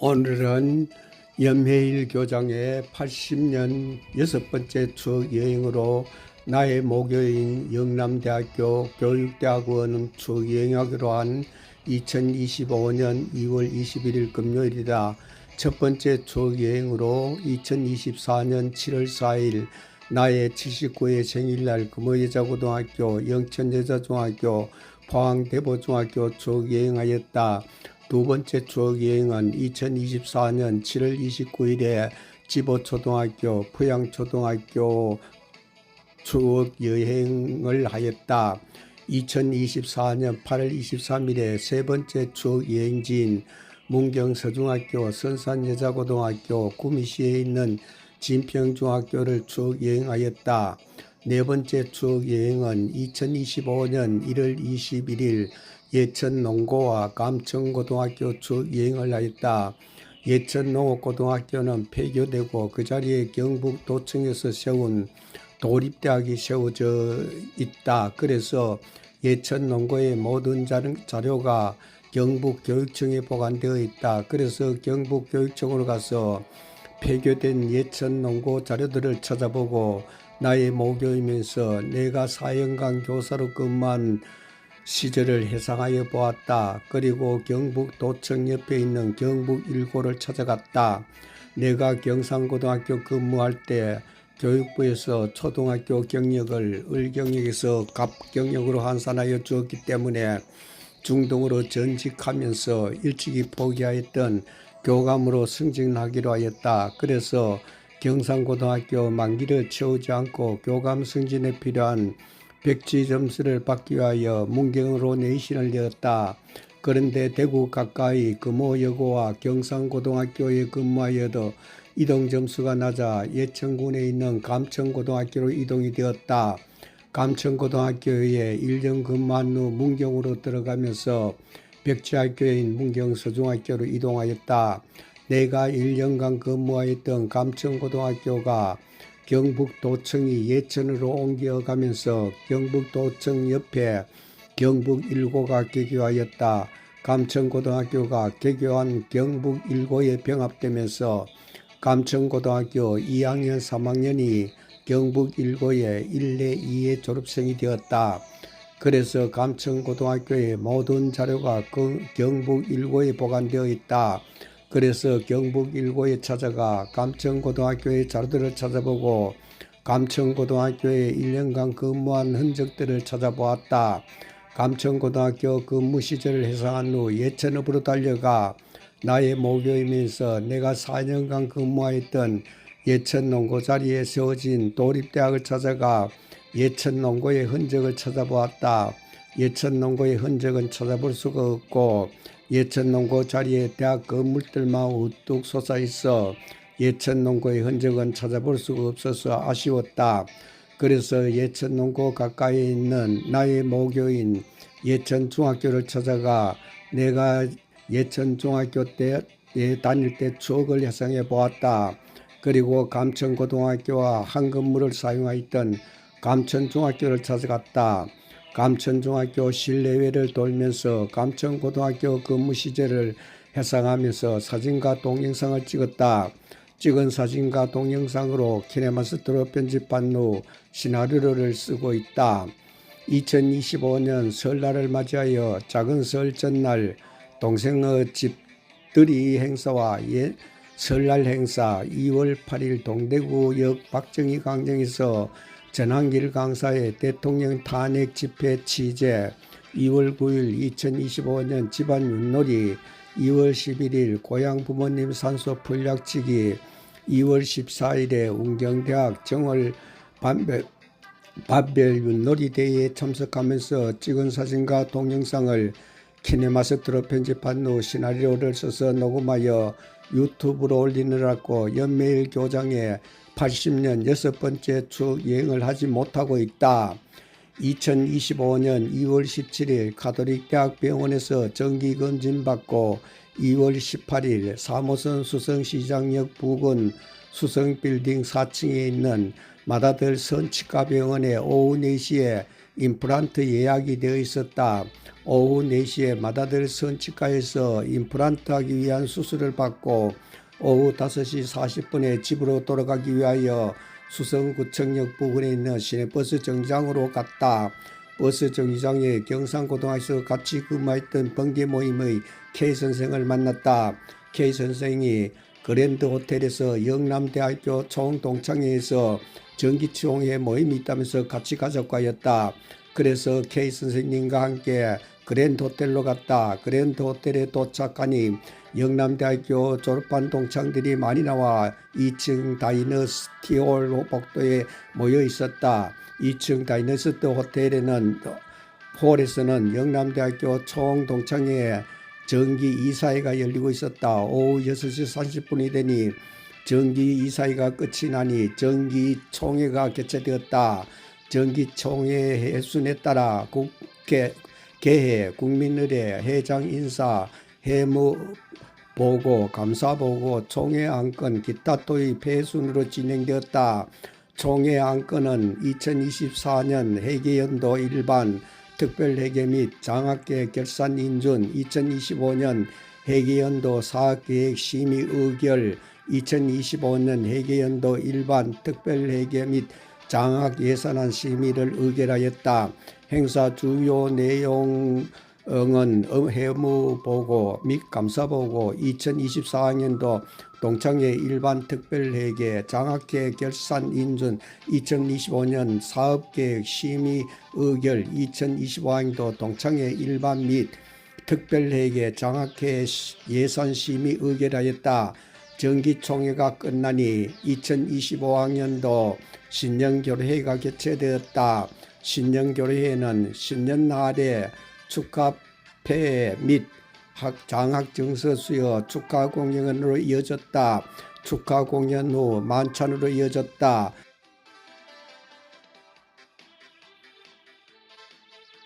오늘은 연회일 교장의 80년 여섯 번째 추억 여행으로 나의 모교인 영남대학교 교육대학원은 추억 여행하기로 한 2025년 2월 21일 금요일이다. 첫 번째 추억 여행으로 2024년 7월 4일 나의 79회 생일날 금호여자고등학교, 영천여자중학교, 포항대보중학교 추억 여행하였다. 두 번째 추억 여행은 2024년 7월 29일에 지보초등학교, 포양초등학교 추억 여행을 하였다. 2024년 8월 23일에 세 번째 추억 여행지인 문경서중학교, 선산여자고등학교, 구미시에 있는 진평중학교를 추억 여행하였다. 네 번째 추억 여행은 2025년 1월 21일 예천 농고와 감천고등학교 추억 여행을 하였다. 예천 농업고등학교는 폐교되고 그 자리에 경북 도청에서 세운 도립대학이 세워져 있다. 그래서 예천 농고의 모든 자료가 경북 교육청에 보관되어 있다. 그래서 경북 교육청으로 가서 폐교된 예천 농고 자료들을 찾아보고 나의 모교이면서 내가 4년간 교사로 근무한 시절을 회상하여 보았다. 그리고 경북 도청 옆에 있는 경북 일고를 찾아갔다. 내가 경상고등학교 근무할 때 교육부에서 초등학교 경력을 을경력에서 갑경력으로 환산하여 주었기 때문에 중등으로 전직하면서 일찍이 포기하였던 교감으로 승진하기로 하였다. 그래서 경상고등학교 만기를 채우지 않고 교감 승진에 필요한 백지 점수를 받기 위하여 문경으로 내신을 내었다. 그런데 대구 가까이 금호여고와 경상고등학교에 근무하여도 이동 점수가 낮아 예천군에 있는 감천고등학교로 이동이 되었다. 감천고등학교에 1년 근무한 후 문경으로 들어가면서 백지학교인 문경서중학교로 이동하였다. 내가 1년간 근무하였던 감천고등학교가 경북도청이 예천으로 옮겨가면서 경북도청 옆에 경북 1고가 개교하였다. 감천고등학교가 개교한 경북 1고에 병합되면서 감천고등학교 2학년 3학년이 경북 1고의 1내 2의 졸업생이 되었다. 그래서 감천고등학교의 모든 자료가 그 경북 1고에 보관되어 있다. 그래서 경북 1고에 찾아가 감천고등학교의 자료들을 찾아보고 감천고등학교에 1년간 근무한 흔적들을 찾아보았다. 감천고등학교 근무 시절을 해상한 후 예천읍으로 달려가 나의 모교이면서 내가 4년간 근무하였던 예천 농고 자리에 세워진 도립대학을 찾아가 예천 농고의 흔적을 찾아보았다. 예천 농고의 흔적은 찾아볼 수가 없고 예천 농고 자리에 대학 건물들만 우뚝 솟아 있어 예천 농고의 흔적은 찾아볼 수가 없어서 아쉬웠다. 그래서 예천 농고 가까이에 있는 나의 모교인 예천 중학교를 찾아가 내가 예천 중학교 때 다닐 때 추억을 회상해 보았다. 그리고 감천고등학교와 한 건물을 사용하였던 감천중학교를 찾아갔다. 감천중학교 실내외를 돌면서 감천고등학교 근무 시절을 회상하면서 사진과 동영상을 찍었다. 찍은 사진과 동영상으로 키네마스터로 편집한 후 시나리오를 쓰고 있다. 2025년 설날을 맞이하여 작은 설 전날 동생의 집들이 행사와 예, 설날 행사 2월 8일 동대구역 박정희 광장에서 전한길 강사의 대통령 탄핵 집회 취재 2월 9일 2025년 집안 윷놀이 2월 11일 고향 부모님 산소 풀약치기 2월 14일에 운경대학 정월 반별, 반별 윷놀이 대회에 참석하면서 찍은 사진과 동영상을 키네마스터로 편집한 후 시나리오를 써서 녹음하여 유튜브로 올리느라고 연매일 교장에 80년 여섯 번째 추억 여행을 하지 못하고 있다. 2025년 2월 17일 가톨릭 대학 병원에서 정기 검진 받고 2월 18일 3호선 수성시장역 부근 수성빌딩 4층에 있는 마다들 선치과병원에 오후 4시에 임플란트 예약이 되어 있었다. 오후 4시에 마다들 선치과에서 임플란트 하기 위한 수술을 받고 오후 5시 40분에 집으로 돌아가기 위하여 수성구청역 부근에 있는 시내버스 정류장으로 갔다. 버스 정류장에 경상고등학교에서 같이 근무했던 번개 모임의 K 선생을 만났다. K 선생이 그랜드 호텔에서 영남대학교 총동창회에서 전기총회 모임이 있다면서 같이 가자고 하였다. 그래서 K 선생님과 함께 그랜드 호텔로 갔다. 그랜드 호텔에 도착하니 영남대학교 졸업한 동창들이 많이 나와 2층 다이너스티홀 복도에 모여 있었다. 2층 다이너스티 호텔에는 홀에서는 영남대학교 총동창회 정기 이사회가 열리고 있었다. 오후 6시 30분이 되니 정기 이사회가 끝이 나니 정기 총회가 개최되었다. 정기 총회 해순에 따라 국회 개회, 국민의례, 회장 인사, 해무 보고, 감사 보고, 총회 안건, 기타 도의 폐순으로 진행되었다. 총회 안건은 2024년 회계연도 일반 특별회계 및 장학계 결산 인준 2025년 회계연도 사업계획 심의 의결 2025년 회계연도 일반 특별회계 및 장학 예산안 심의를 의결하였다. 행사 주요 내용은 해무 보고 및 감사 보고 2024학년도 동창회 일반 특별회계 장학계 결산 인준 2025년 사업계획 심의 의결 2025학년도 동창회 일반 및 특별회계 장학회 예산 심의 의결하였다. 정기총회가 끝나니 2025학년도 신년교류회가 개최되었다. 신년교류회는 신년날에 축하패 및 학- 장학증서 수여 축하 공연으로 이어졌다. 축하 공연 후 만찬으로 이어졌다.